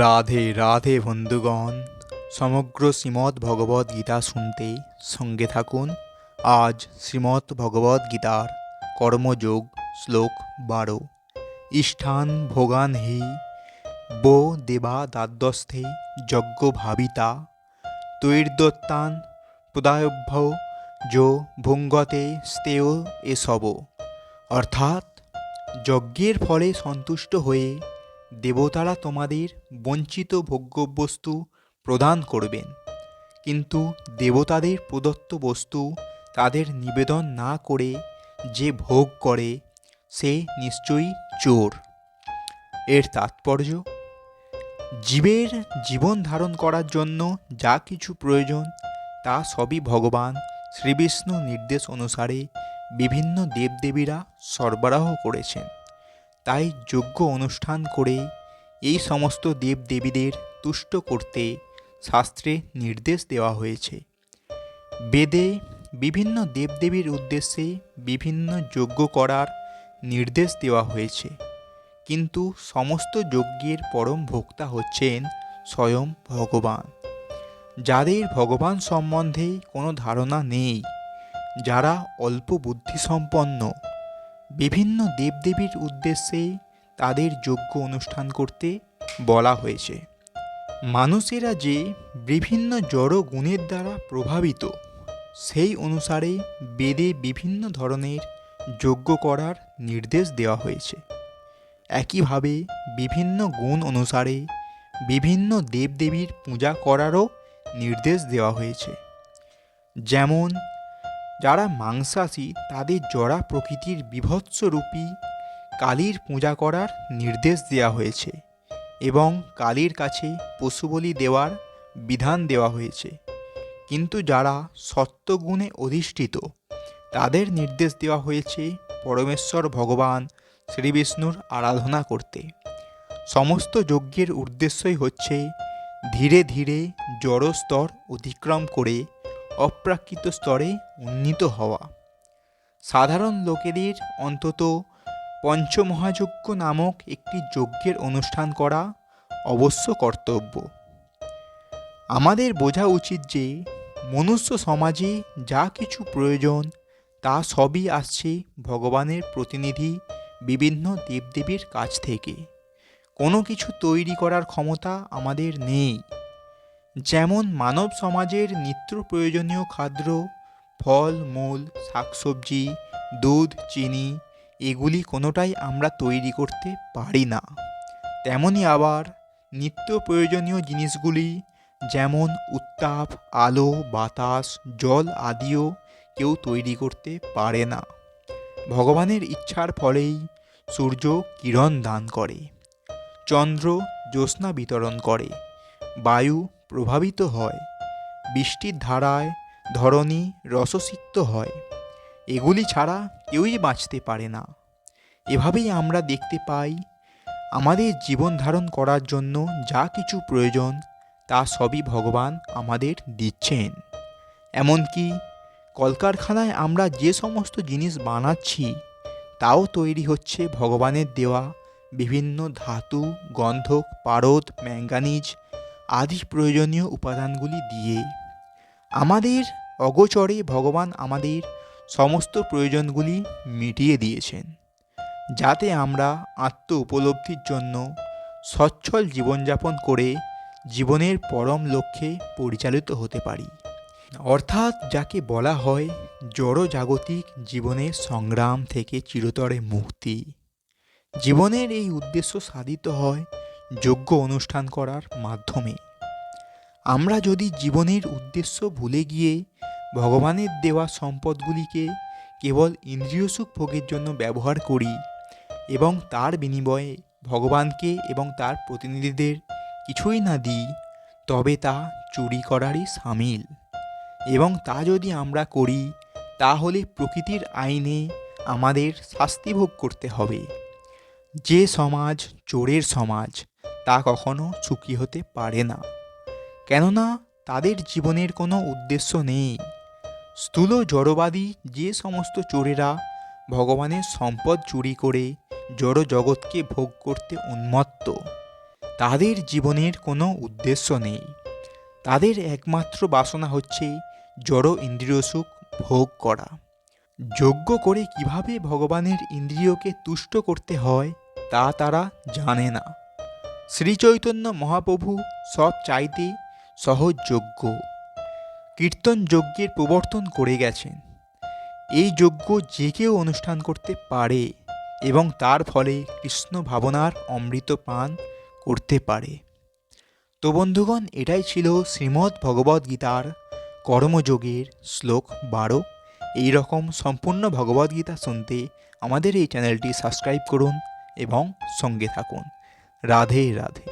রাধে রাধে বন্ধুগণ, সমগ্র শ্রীমদ্ ভগবদ গীতা শুনতে সঙ্গে থাকুন। আজ শ্রীমদ্ ভগবদ গীতার কর্মযোগ শ্লোক বারো। ইষ্ঠান ভোগান হি, বো দেবা দ্বাদস্থে যজ্ঞ ভাবিতা, তৈর্দত্তান প্রদায়ভ্য যো ভুঙ্গতে স্তেয় এসব অর্থাৎ, যজ্ঞের ফলে সন্তুষ্ট হয়ে দেবতারা তোমাদের বঞ্চিত ভোগ্যবস্তু প্রদান করবেন। কিন্তু দেবতাদের প্রদত্ত বস্তু তাদের নিবেদন না করে যে ভোগ করে, সে নিশ্চয়ই চোর। এর তাৎপর্য? জীবের জীবন ধারণ করার জন্য যা কিছু প্রয়োজন, তা সবই ভগবান শ্রীবিষ্ণু নির্দেশ অনুসারে বিভিন্ন দেবদেবীরা সরবরাহ করেছেন। তাই যজ্ঞ অনুষ্ঠান করে এই সমস্ত দেবদেবীদের তুষ্ট করতে শাস্ত্রে নির্দেশ দেওয়া হয়েছে। বেদে বিভিন্ন দেবদেবীর উদ্দেশ্যে বিভিন্ন যজ্ঞ করার নির্দেশ দেওয়া হয়েছে। কিন্তু সমস্ত যজ্ঞের পরম ভোক্তা হচ্ছেন স্বয়ং ভগবান। যাদের ভগবান সম্বন্ধে কোনো ধারণা নেই, যারা অল্প বুদ্ধিসম্পন্ন বিভিন্ন দেবদেবীর উদ্দেশ্যে তাদের যোগ্য অনুষ্ঠান করতে বলা হয়েছে। মানুষেরা যে বিভিন্ন জড় গুণের দ্বারা প্রভাবিত, সেই অনুসারে বেদে বিভিন্ন ধরনের যজ্ঞ করার নির্দেশ দেওয়া হয়েছে। একইভাবে বিভিন্ন গুণ অনুসারে বিভিন্ন দেবদেবীর পূজা করারও নির্দেশ দেওয়া হয়েছে। যেমন যারা মাংসাশী, তাদের জরা প্রকৃতির বিভৎসরূপী কালীর পূজা করার নির্দেশ দেওয়া হয়েছে এবং কালীর কাছে পশু বলি দেওয়ার বিধান দেওয়া হয়েছে। কিন্তু যারা সত্যগুণে অধিষ্ঠিত, তাদের নির্দেশ দেওয়া হয়েছে পরমেশ্বর ভগবান শ্রীবিষ্ণুর আরাধনা করতে। সমস্ত যজ্ঞের উদ্দেশ্যই হচ্ছে ধীরে ধীরে জড়স্তর অতিক্রম করে অপ্রাকৃত স্তরে উন্নীত হওয়া। সাধারণ লোকেদের অন্তত পঞ্চমহাযজ্ঞ নামক একটি যজ্ঞের অনুষ্ঠান করা অবশ্য কর্তব্য। আমাদের বোঝা উচিত যে, মনুষ্য সমাজে যা কিছু প্রয়োজন, তা সবই আসছে ভগবানের প্রতিনিধি বিভিন্ন দেবদেবীর কাছ থেকে। কোনো কিছু তৈরি করার ক্ষমতা আমাদের নেই। যেমন মানব সমাজের নিত্য প্রয়োজনীয় খাদ্য, ফল, মূল, শাকসবজি, দুধ, চিনি, এগুলি কোনোটাই আমরা তৈরি করতে পারি না। তেমনই আবার নিত্য প্রয়োজনীয় জিনিসগুলি যেমন উত্তাপ, আলো, বাতাস, জল আদিও কেউ তৈরি করতে পারে না। ভগবানের ইচ্ছার ফলেই সূর্য কিরণ দান করে, চন্দ্র জ্যোৎস্না বিতরণ করে বায়ু প্রভাবিত হয়, বৃষ্টির ধারায় ধরণী রসসিক্ত হয়। এগুলি ছাড়া কেউই বাঁচতে পারে না। এভাবেই আমরা দেখতে পাই, আমাদের জীবন ধারণ করার জন্য যা কিছু প্রয়োজন, তা সবই ভগবান আমাদের দিচ্ছেন। এমনকি কলকারখানায় আমরা যে সমস্ত জিনিস বানাচ্ছি, তাও তৈরি হচ্ছে ভগবানের দেওয়া বিভিন্ন ধাতু, গন্ধক, পারদ, ম্যাঙ্গানিজ আদি প্রয়োজনীয় উপাদানগুলি দিয়ে আমাদের অগোচরে ভগবান আমাদের সমস্ত প্রয়োজনগুলি মিটিয়ে দিয়েছেন, যাতে আমরা আত্ম উপলব্ধির জন্য সচ্ছল জীবনযাপন করে জীবনের পরম লক্ষ্যে পরিচালিত হতে পারি। অর্থাৎ যাকে বলা হয় জড়জাগতিক জীবনের সংগ্রাম থেকে চিরতরে মুক্তি। জীবনের এই উদ্দেশ্য সাধিত হয় যোগ্য অনুষ্ঠান করার মাধ্যমে। আমরা যদি জীবনের উদ্দেশ্য ভুলে গিয়ে ভগবানের দেওয়া সম্পদগুলিকে কেবল ইন্দ্রিয় সুখ ভোগের জন্য ব্যবহার করি এবং তার বিনিময়ে ভগবানকে এবং তার প্রতিনিধিদের কিছুই না দিই, তবে তা চুরি করারই সামিল। এবং তা যদি আমরা করি, তাহলে প্রকৃতির আইনে আমাদের শাস্তি ভোগ করতে হবে। যে সমাজ চোরের সমাজ তা কখনো সুখী হতে পারে না। কেননা তাদের জীবনের কোনো উদ্দেশ্য নেই। স্থূল জড়বাদী যে সমস্ত চোরেরা ভগবানের সম্পদ চুরি করে জড় জগৎকে ভোগ করতে উন্মত্ত, তাদের জীবনের কোনো উদ্দেশ্য নেই। তাদের একমাত্র বাসনা হচ্ছে জড় ইন্দ্রিয় সুখ ভোগ করা। যজ্ঞ করে কীভাবে ভগবানের ইন্দ্রিয়কে তুষ্ট করতে হয় তা তারা জানে না। শ্রীচৈতন্য মহাপ্রভু সব চাইতে সহজ যজ্ঞ কীর্তন যজ্ঞের প্রবর্তন করে গেছেন। এই যজ্ঞ যে কেউ অনুষ্ঠান করতে পারে এবং তার ফলে কৃষ্ণ ভাবনার অমৃত পান করতে পারে। তো বন্ধুগণ, এটাই ছিল শ্রীমদ্ ভগবদ্ গীতার কর্মযোগের শ্লোক বারো। এই রকম সম্পূর্ণ ভগবদ্গীতা শুনতে আমাদের এই চ্যানেলটি সাবস্ক্রাইব করুন এবং সঙ্গে থাকুন। রাধে রাধে।